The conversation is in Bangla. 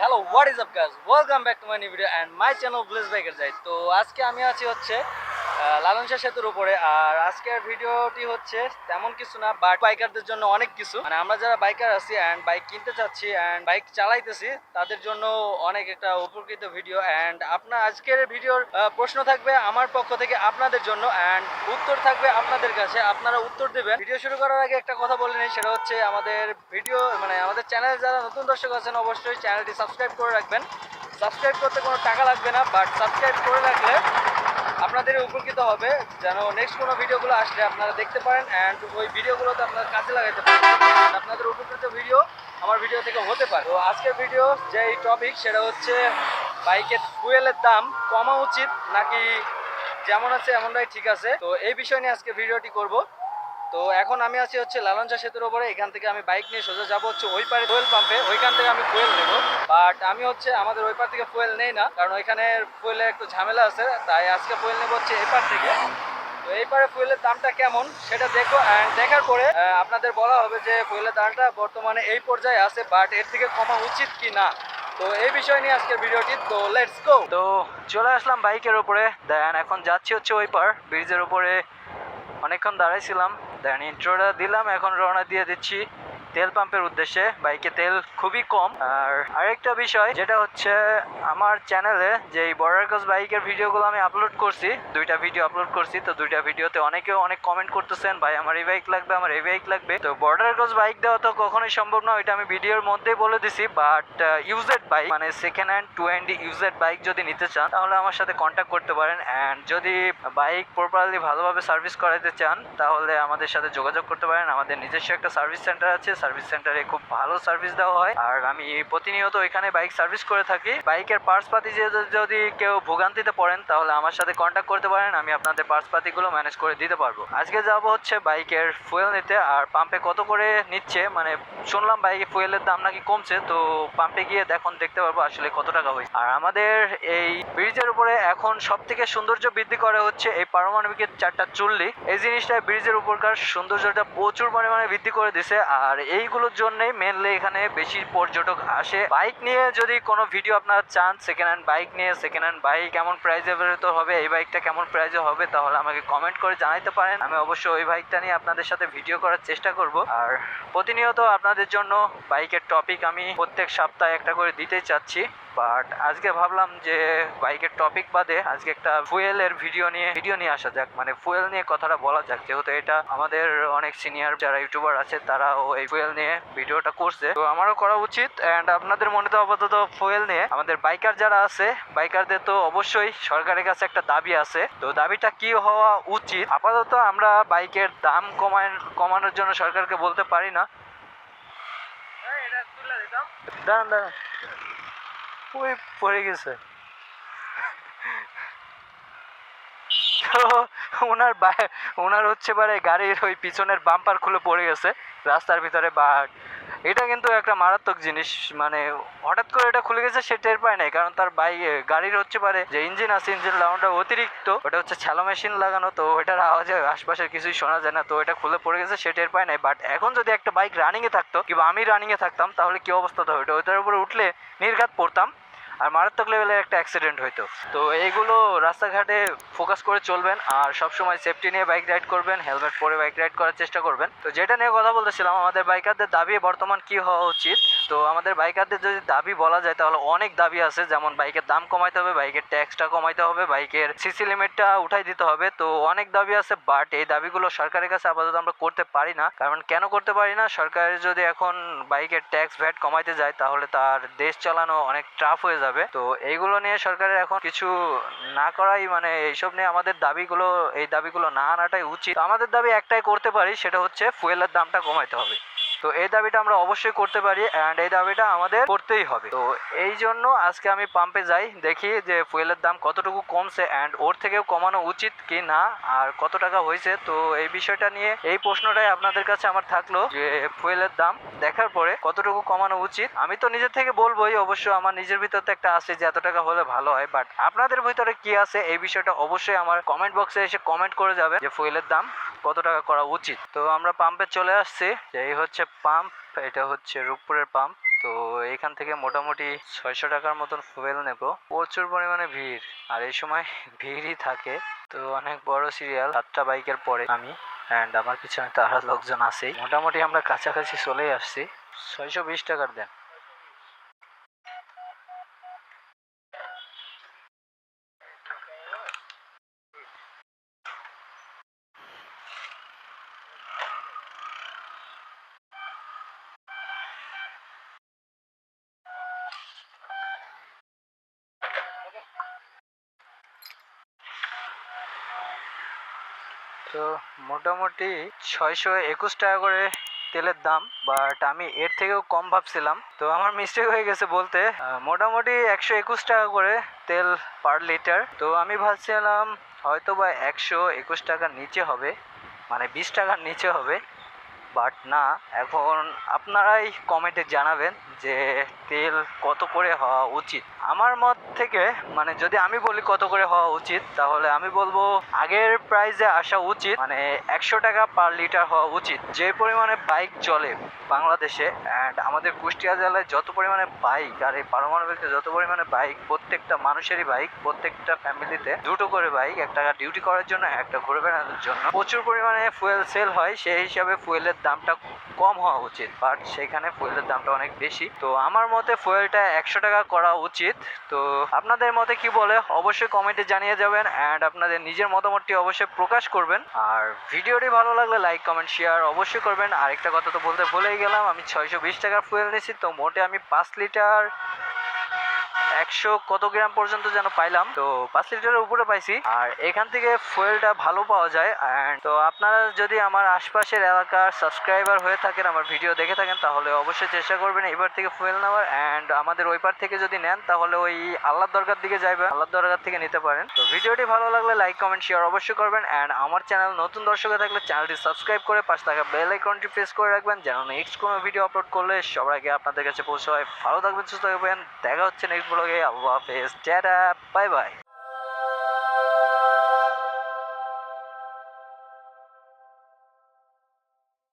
Hello what is up guys welcome back to my new video and my channel bless biker যাই তো আজকে আমি আছি হচ্ছে আহ, লালন শাহ সেতুর উপরে। আর আজকের ভিডিওটি হচ্ছে তেমন কিছু না বাট বাইকারদের জন্য অনেক কিছু। মানে আমরা যারা বাইকার আছি অ্যান্ড বাইক কিনতে চাচ্ছি অ্যান্ড বাইক চালাইতেছি, তাদের জন্য অনেক একটা উপকৃত ভিডিও অ্যান্ড আপনার আজকের ভিডিওর প্রশ্ন থাকবে আমার পক্ষ থেকে আপনাদের জন্য অ্যান্ড উত্তর থাকবে আপনাদের কাছে। আপনারা উত্তর দেবেন। ভিডিও শুরু করার আগে একটা কথা বলে নিই, সেটা হচ্ছে আমাদের ভিডিও মানে আমাদের চ্যানেল যারা নতুন দর্শক আছেন, অবশ্যই চ্যানেলটি সাবস্ক্রাইব করে রাখবেন। সাবস্ক্রাইব করতে কোনো টাকা লাগবে না বাট সাবস্ক্রাইব করে রাখলে আপনাদের উপকৃত হবে যেন নেক্সট কোনো ভিডিওগুলো আসলে আপনারা দেখতে পারেন অ্যান্ড ওই ভিডিওগুলোতে আপনারা কাজে লাগাতে পারেন। আপনাদের উপকৃত ভিডিও আমার ভিডিও থেকে হতে পারে। তো আজকের ভিডিও যেই টপিক সেটা হচ্ছে বাইকের ফুয়েলের দাম কমা উচিত নাকি যেমন আছে এমনটাই ঠিক আছে। তো এই বিষয় নিয়ে আজকে ভিডিওটি করব। তো এখন আমি আছি হচ্ছে লালনচা সেতুর উপরে এখান থেকে আমি বাইক নিয়ে সোজা যাব হচ্ছে ওই পারে ফুয়েল পাম্পে ওইখান থেকে আমি ফুয়েল নেব। বাট আমি হচ্ছে আমাদের ওই পার থেকে ফুয়েল নেই না, কারণ ওইখানে ফুয়েলের একটু ঝামেলা আছে, তাই আজকে ফুয়েল নেব হচ্ছে এই পার থেকে। তো এই পারে ফুয়েলের দামটা কেমন সেটা দেখো অ্যান্ড দেখার পরে আপনাদের বলা হবে যে ফুয়েলের দামটা বর্তমানে এই পর্যায়ে আছে বাট এর থেকে কমা উচিত কি না? তো এই বিষয় নিয়ে আজকের ভিডিওটি, তো লেটস গো তো চলে আসলাম বাইকের উপরে, দেন এখন যাচ্ছি হচ্ছে ওই পার, ব্রিজের উপরে। অনেকক্ষণ দাঁড়াইছিলাম দেন ইন্ট্রোটা দিলাম এখন রওনা দিয়ে দিচ্ছি। তেল পাম্পের উদ্দেশ্যে বাইকে তেল খুবই কম। আর আরেকটা বিষয়, যেটা হচ্ছে আমার চ্যানেলে যে এই বর্ডার ক্রস বাইকের ভিডিওগুলো আমি আপলোড করছি, দুইটা ভিডিও আপলোড করছি, তো দুইটা ভিডিওতে অনেকে অনেক কমেন্ট করতেছেন, ভাই, আমার এই বাইক লাগবে, আমার এই বাইক লাগবে। তো বর্ডার ক্রস বাইক দেওয়া তো কখনোই সম্ভব না ওইটা আমি ভিডিওর মধ্যেই বলে দিছি বাট ইউজেড বাইক মানে second hand to hand used bike যদি নিতে চান, তাহলে আমার সাথে কন্ট্যাক্ট করতে পারেন। অ্যান্ড যদি বাইক প্রপারলি ভালোভাবে সার্ভিস করাতে চান, তাহলে আমাদের সাথে যোগাযোগ করতে পারেন। আমাদের নিজস্ব একটা সার্ভিস সেন্টার আছে সার্ভিস সেন্টারে খুব ভালো সার্ভিস দেওয়া হয়। আর আমি প্রতিনিয়ত এখানে বাইক সার্ভিস করে থাকি। বাইকের পার্টস পাতি যে- যদি কেউ ভোগান্তিতে পড়েন, তাহলে আমার সাথে কন্ট্যাক্ট করতে পারেন, আমি আপনাদের পার্টস পাতিগুলো ম্যানেজ করে দিতে পারব। আজকে যাব হচ্ছে বাইকের ফুয়েল নিতে, আর পাম্পে কত করে নিচ্ছে? মানে শুনলাম বাইকে ফুয়েলের দাম নাকি কমছে, তো পাম্পে গিয়ে দেখুন, দেখতে পারব আসলে কত টাকা হয়েছে। আর আমাদের এই ব্রিজের উপরে এখন সব থেকে সৌন্দর্য বৃদ্ধি করে হচ্ছে এই পারমাণবিকের চারটা চুল্লি। এই জিনিসটা ব্রিজের উপরকার সৌন্দর্যটা প্রচুর পরিমাণে বৃদ্ধি করে দিছে। আর এইগুলোর জন্যই মেনলি এখানে বেশি পর্যটক আসে। বাইক নিয়ে যদি কোনো ভিডিও আপনারা চান সেকেন্ড হ্যান্ড বাইক নিয়ে সেকেন্ড হ্যান্ড বাইক কেমন প্রাইসে বেরোতে হবে, এই বাইকটা কেমন প্রাইসে হবে, তাহলে আমাকে কমেন্ট করে জানাইতে পারেন। আমি অবশ্যই ওই বাইকটা নিয়ে আপনাদের সাথে ভিডিও করার চেষ্টা করব। আর প্রতিনিয়ত আপনাদের জন্য বাইকের টপিক আমি প্রত্যেক সপ্তাহে একটা করে দিতেই চাচ্ছি। বাট আজকে ভাবলাম যে বাইকের টপিক বাদে আজকে একটা ফুয়েলের ভিডিও নিয়ে ভিডিও নিয়ে আসা যাক। মানে ফুয়েল নিয়ে কথাটা বলা যাক। যেহেতু এটা আমাদের অনেক সিনিয়র যারা ইউটিউবার আছে, তারাও এই ফুয়েল নিয়ে ভিডিওটা করছে। তো আমারও করা উচিত অ্যান্ড আপনাদের মনে তো আপাতত ফুয়েল নিয়ে। আমাদের বাইকার যারা আছে বাইকারদের তো অবশ্যই সরকারের কাছে একটা দাবি আছে। তো দাবিটা কি হওয়া উচিত? আপাতত আমরা বাইকের দাম কমায় কমানোর জন্য সরকারকে বলতে পারি না। দাঁড়ান দাঁড়ান। ওই পড়ে গেছে। তো ওনার ওনার হচ্ছে পারে গাড়ির ওই পিছনের বাম্পার খুলে পড়ে গেছে, রাস্তার ভিতরে বাট এটা কিন্তু একটা মারাত্মক জিনিস মানে হঠাৎ করে এটা খুলে গেছে সে টের পায় নাই, কারণ তার বাই, গাড়ির হচ্ছে পারে যে ইঞ্জিন আছে ইঞ্জিন লাগানোটা অতিরিক্ত, ওটা হচ্ছে ছ্যালো মেশিন লাগানো, তো ওইটার আওয়াজে আশপাশের কিছুই শোনা যায় না, তো এটা খুলে পড়ে গেছে, সে টের পায় নাই বাট এখন যদি একটা বাইক রানিংয়ে থাকতো, কিংবা আমি রানিংয়ে থাকতাম, তাহলে কি অবস্থা হতো ওইটার উপরে উঠলে নির্ঘাত পড়তাম। আর মারাত্মক লেভেলের একটা অ্যাক্সিডেন্ট হইতো। তো এইগুলো রাস্তাঘাটে ফোকাস করে চলবেন আর সবসময় সেফটি নিয়ে বাইক রাইড করবেন হেলমেট পরে বাইক রাইড করার চেষ্টা করবেন। তো যেটা নিয়ে কথা বলতেছিলাম, আমাদের বাইকারদের দাবি বর্তমান কি হওয়া উচিত? তো আমাদের বাইকারদের যদি দাবি বলা যায়, তাহলে অনেক দাবি আছে। যেমন বাইকের দাম কমাইতে হবে, বাইকের ট্যাক্সটা কমাইতে হবে, বাইকের সিসি লিমিটটা উঠাই দিতে হবে। তো অনেক দাবি আছে, বাট এই দাবিগুলো সরকারের কাছে আপাতত আমরা করতে পারি না। কারণ কেন করতে পারি না? সরকারের যদি এখন বাইকের ট্যাক্স ভ্যাট কমাইতে যায়, তাহলে তার দেশ চালানো অনেক টাফ হয়ে যাবে। তো এইগুলো নিয়ে সরকারের এখন কিছু না করাই মানে এইসব নিয়ে আমাদের দাবিগুলো, এই দাবিগুলো না আনাটাই উচিত। আমাদের দাবি একটাই করতে পারি, সেটা হচ্ছে ফুয়েলের দামটা কমাইতে হবে। তো এই দাবিটা আমরা অবশ্যই করতে পারি অ্যান্ড এই দাবিটা আমাদের করতেই হবে। তো এই জন্য আজকে আমি পাম্পে যাই, দেখি যে ফুয়েলের দাম কতটুকু কমছে অ্যান্ড ওর থেকেও কমানো উচিত কি না, আর কত টাকা হয়েছে? তো এই বিষয়টা নিয়ে এই প্রশ্নটাই আপনাদের কাছে আমার থাকল যে ফুয়েলের দাম দেখার পরে কতটুকু কমানো উচিত। আমি তো নিজের থেকে বলবোই, অবশ্য আমার নিজের ভিতর তো একটা আছে যে এত টাকা হলে ভালো হয় বাট আপনাদের ভিতরে কি আছে এই বিষয়টা অবশ্যই আমার কমেন্ট বক্সে এসে কমেন্ট করে যাবে যে ফুয়েলের দাম কত টাকা করা উচিত? তো আমরা পাম্পে চলে আসছি। এই হচ্ছে পাম্প এটা হচ্ছে রূপপুরের পাম্প তো এখান থেকে মোটামুটি ছয়শো টাকার মতন ফুয়েল নেব। প্রচুর পরিমাণে ভিড়। আর এই সময় ভিড়ই থাকে। তো অনেক বড় সিরিয়াল সাতটা বাইকের পরে আমি অ্যান্ড আমার পিছনে তো আরও লোকজন আছেই। মোটামুটি আমরা কাছাকাছি চলেই আসছি। ছয়শো বিশ টাকার দেন। তো মোটামুটি ছয়শো একুশ টাকা করে তেলের দাম বাট আমি এর থেকেও কম ভাবছিলাম। তো আমার মিস্টেক হয়ে গেছে বলতে মোটামুটি একশো একুশ টাকা করে তেল পার লিটার তো আমি ভাবছিলাম হয়তো বা একশো একুশ টাকার নিচে হবে মানে বিশ টাকার নিচে হবে বাট না। এখন আপনারাই কমেন্টে জানাবেন যে তেল কত করে হওয়া উচিত। আমার মত থেকে মানে যদি আমি বলি কত করে হওয়া উচিত, তাহলে আমি বলব আগের প্রাইজে আসা উচিত মানে একশো টাকা পার লিটার হওয়া উচিত। যে পরিমাণে বাইক চলে বাংলাদেশে অ্যান্ড আমাদের কুষ্টিয়া জেলায় যত পরিমাণে বাইক আর এই পারমাণবিক যত পরিমাণে বাইক প্রত্যেকটা মানুষেরই বাইক প্রত্যেকটা ফ্যামিলিতে দুটো করে বাইক একটা ডিউটি করার জন্য, একটা ঘুরে বেড়ানোর জন্য প্রচুর পরিমাণে ফুয়েল সেল হয়। সেই হিসাবে ফুয়েলের দামটা কম হওয়া উচিত বাট সেখানে ফুয়েলের দামটা অনেক বেশি। তো আমার মতে ফুয়েলটা একশো টাকা করা উচিত। তো আপনাদের মতে কি বলে? অবশ্যই কমেন্টে জানিয়ে যাবেন অ্যান্ড আপনাদের নিজের মতামতটি অবশ্যই প্রকাশ করবেন। আর ভিডিওটি ভালো লাগলে লাইক কমেন্ট শেয়ার অবশ্যই করবেন। আরেকটা কথা তো বলতে ভুলেই গেলাম, আমি ছয়শো বিশ টাকার ফুয়েল নিয়েছি, তো মোটে আমি পাঁচ লিটার একশো কত গ্রাম পর্যন্ত যেন পাইলাম। তো পাঁচ লিটারের উপরে পাইছি। আর এখান থেকে ফুয়েলটা ভালো পাওয়া যায়। অ্যান্ড তো আপনারা যদি আমার আশপাশের এলাকার সাবস্ক্রাইবার হয়ে থাকেন, আমার ভিডিও দেখে থাকেন, তাহলে অবশ্যই চেষ্টা করবেন এবার থেকে ফুয়েল নেওয়ার। অ্যান্ড আমাদের ওই পার থেকে যদি নেন, তাহলে ওই আল্লাহর দরকার দিকে যাবেন আল্লাহর দরকার থেকে নিতে পারেন। তো ভিডিওটি ভালো লাগলে লাইক কমেন্ট শেয়ার অবশ্যই করবেন। অ্যান্ড আমার চ্যানেল নতুন দর্শক থাকলে চ্যানেলটি সাবস্ক্রাইব করে পাশে থাকা বেল আইকনটি প্রেস করে রাখবেন, যেন নেক্সট কোনো ভিডিও আপলোড করলে সবার আগে আপনাদের কাছে পৌঁছায়। ভালো থাকবেন, সুস্থ থাকবেন। দেখা হচ্ছে নেক্সট ব্লগে আল্লাহ হাফেজ টাটা বাই বাই